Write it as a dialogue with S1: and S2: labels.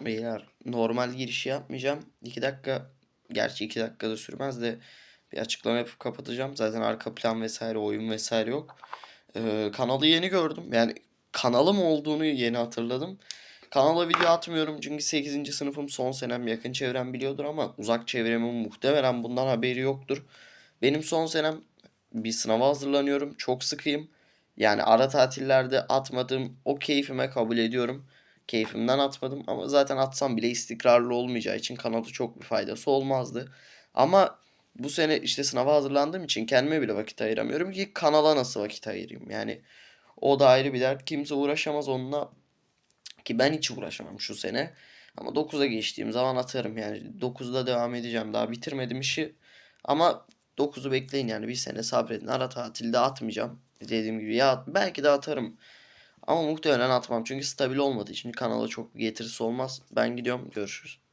S1: Beyler normal girişi yapmayacağım. 2 dakika gerçi 2 dakika da sürmez de bir açıklama yapıp kapatacağım. Zaten arka plan vesaire oyun vesaire yok. Ee, kanalı yeni gördüm. Yani kanalım olduğunu yeni hatırladım. Kanala video atmıyorum çünkü 8. sınıfım son senem yakın çevrem biliyordur ama uzak çevremin muhtemelen bundan haberi yoktur. Benim son senem bir sınava hazırlanıyorum. Çok sıkıyım. Yani ara tatillerde atmadığım o keyfime kabul ediyorum. Keyfimden atmadım ama zaten atsam bile istikrarlı olmayacağı için kanala çok bir faydası olmazdı. Ama bu sene işte sınava hazırlandığım için kendime bile vakit ayıramıyorum ki kanala nasıl vakit ayırayım. Yani o da ayrı bir dert. Kimse uğraşamaz onunla ki ben hiç uğraşamam şu sene. Ama 9'a geçtiğim zaman atarım yani. 9'da devam edeceğim. Daha bitirmedim işi. Ama 9'u bekleyin yani bir sene sabredin. Ara tatilde atmayacağım. Dediğim gibi ya belki de atarım. Ama muhtemelen atmam. Çünkü stabil olmadığı için kanala çok bir getirisi olmaz. Ben gidiyorum. Görüşürüz.